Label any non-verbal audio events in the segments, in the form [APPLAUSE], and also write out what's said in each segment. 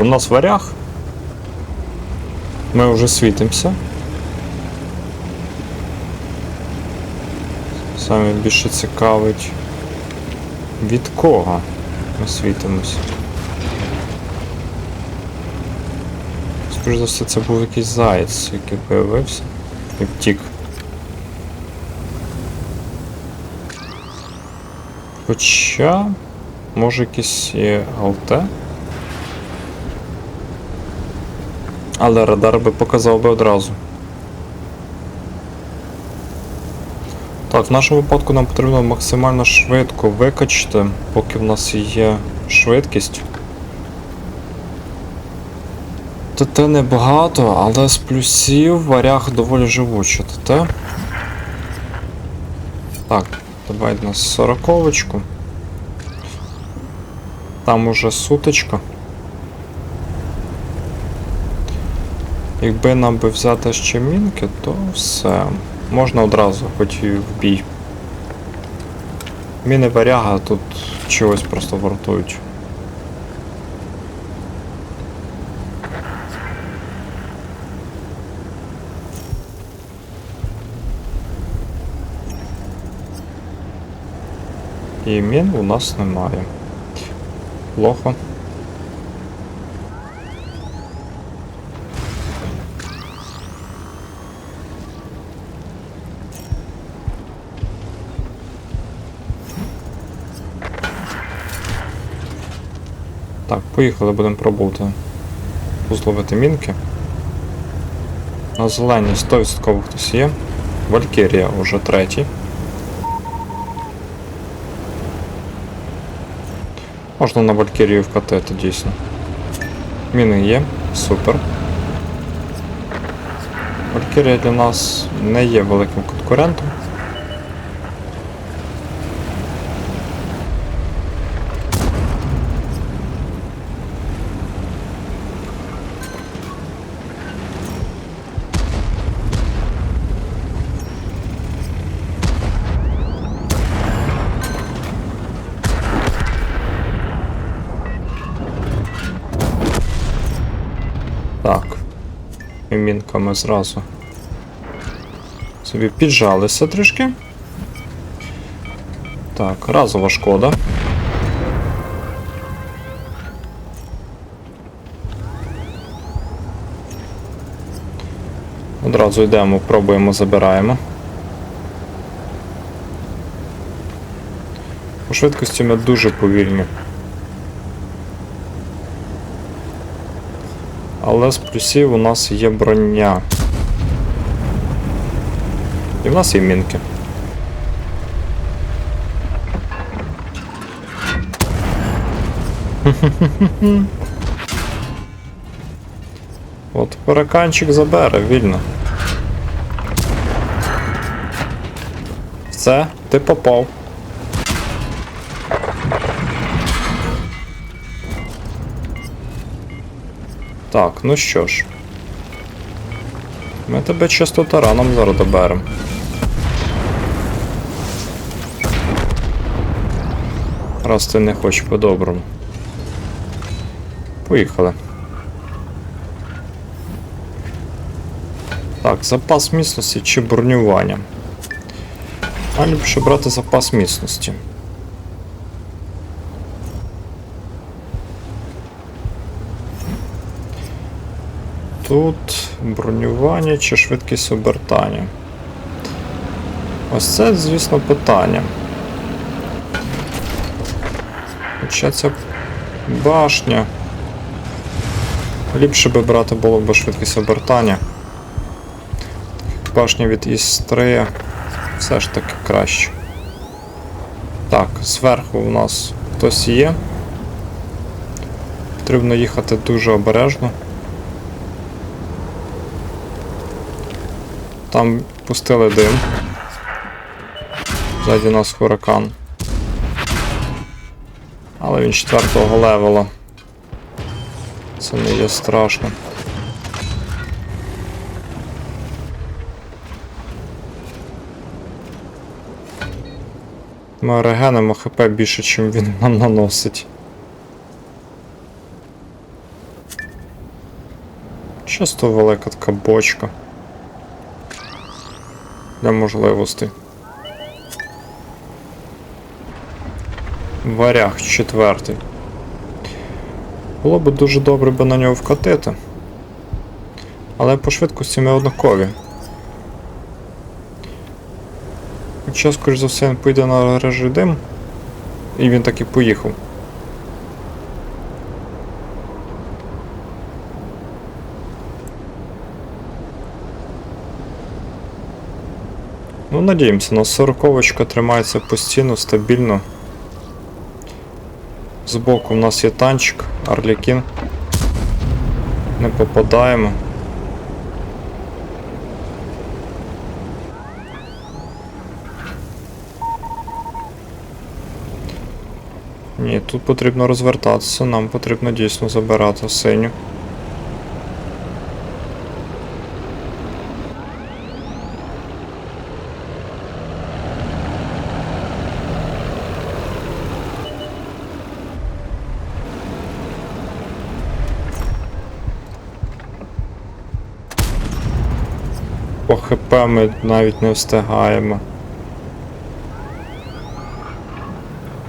У нас варяг. Ми вже світимося. Саме більше цікавить. Від кого ми світимося? Скоріше за все, це був якийсь заєць, який появився і втік. Хоча, може якийсь є ЛТ? Але радар би показав би одразу. Так, в нашому випадку нам потрібно максимально швидко викачати, поки в нас є швидкість. ТТ небагато, але з плюсів варяг доволі живучий ТТ. Так, давай на сороковочку. Там уже суточка. Якби нам би взяти ще мінки, то все. Можна одразу, хоч і в бій. Міни варяга тут чогось просто вартують. І мін у нас немає. Плохо. Поїхали, будемо пробувати зловити мінки. На зелені 100% хтось є. Валькірія вже третій. Можна на Валькірію вкатити дійсно. Міни є, супер. Валькірія для нас не є великим конкурентом. І мінками зразу. Собі піджалися трішки. Так, разова шкода. Одразу йдемо, пробуємо, забираємо. По швидкості ми дуже повільні. Але з плюсів у нас є броня. І в нас є мінки. От параканчик забере, вільно. Все, ти попав. Так, ну що ж. Ми тебе чисто тараном зараз доберемо. Раз ти не хочеш по-доброму. Поїхали. Так, запас міцності чи бронювання. А ліпше брати запас міцності. Тут бронювання чи швидкість обертання. Ось це, звісно, питання. Хоча ця башня. Ліпше би брати було б швидкість обертання. Башня від Іс-3 все ж таки краще. Так, зверху у нас хтось є. Потрібно їхати дуже обережно. Там пустили дим. Ззаді нас хуракан. Але він четвертого левела. Це не є страшно. Ми регенимо хп більше, ніж він нам наносить. Чисто велика така бочка. Для можливостей. Варяг четвертий. Було б дуже добре би на нього вкатити. Але по швидкості ми однакові. Хоча, скоріш за все, він поїде на режим. І він так і поїхав. Ну, надіємося, на сороковочка тримається постійно, стабільно. Збоку у нас є танчик, Арлікін. Не попадаємо. Ні, тут потрібно розвертатися, нам потрібно дійсно забирати синю. По ХП ми навіть не встигаємо.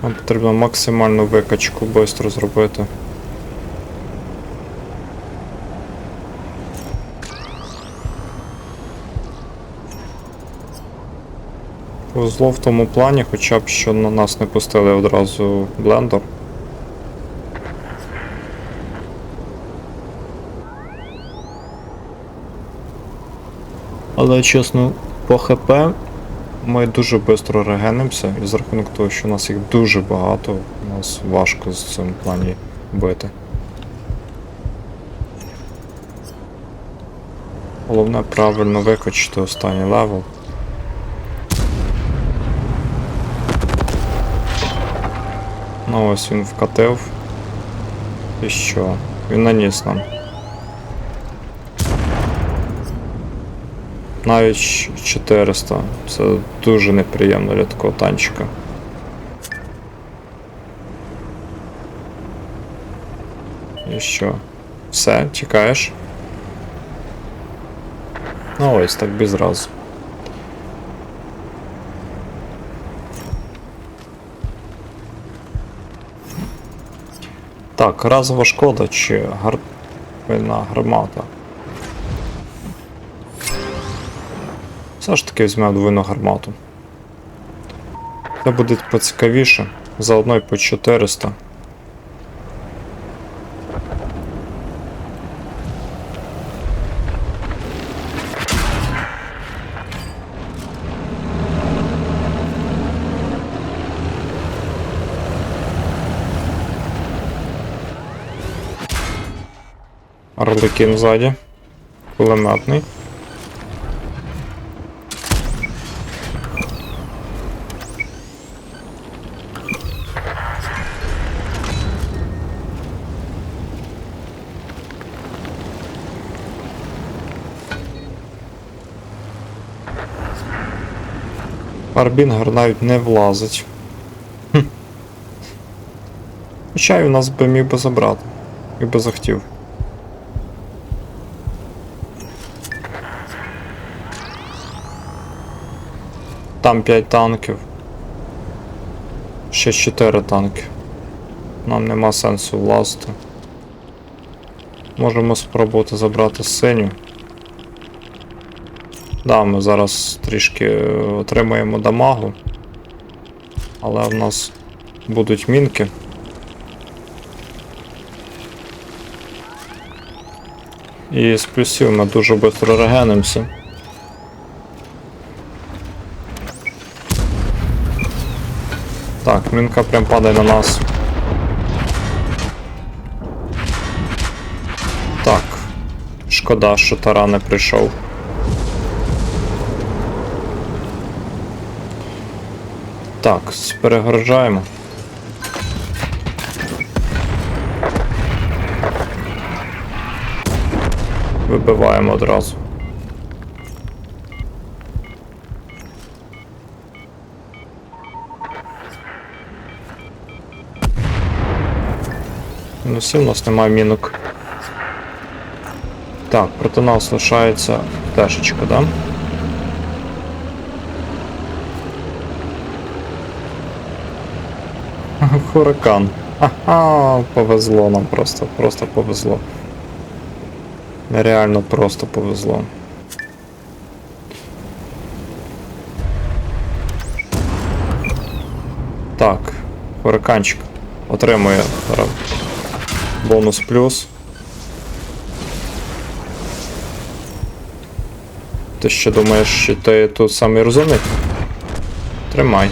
Нам потрібно максимальну викачку швидко зробити. Повезло в тому плані, хоча б що на нас не пустили одразу блендер. Але чесно, по ХП ми дуже швидко регенимося, і за рахунок того, що у нас їх дуже багато, нас важко з цим плані бити. Головне правильно викачати останній левел. Ну ось він вкатив. І що? Він наніс нам. Навіть 400. Це дуже неприємно для такого танчика. І що? Все, тікаєш? Ну ось так без разу. Так, разова шкода чи гарпина гармата? Все ж таки візьмемо двойну гармату. Це буде поцікавіше. Заодно й по 400. Орликін ззаді. Кулеметний. Арбінгер навіть не влазить. Хм. Хоча й у нас би міг би забрати. Якби захотів. Там 5 танків. Ще 4 танки. Нам нема сенсу влазити. Можемо спробувати забрати синю. Да, ми зараз трішки е, отримаємо дамагу. Але в нас будуть мінки. І з плюсів ми дуже швидко регенимося. Так, мінка прям падає на нас. Так. Шкода, що Тара не прийшов. Так, перегорожаємо. Вибиваємо одразу. Ну, все, у нас немає мінок. Так, проти нас лишається пташечка, да? [LAUGHS] Хуракан. Ага, повезло нам просто, просто повезло. Нереально просто повезло. Так, хураканчик отримує бонус плюс. Ти ще думаєш, що ти тут самий розумний? Тримай.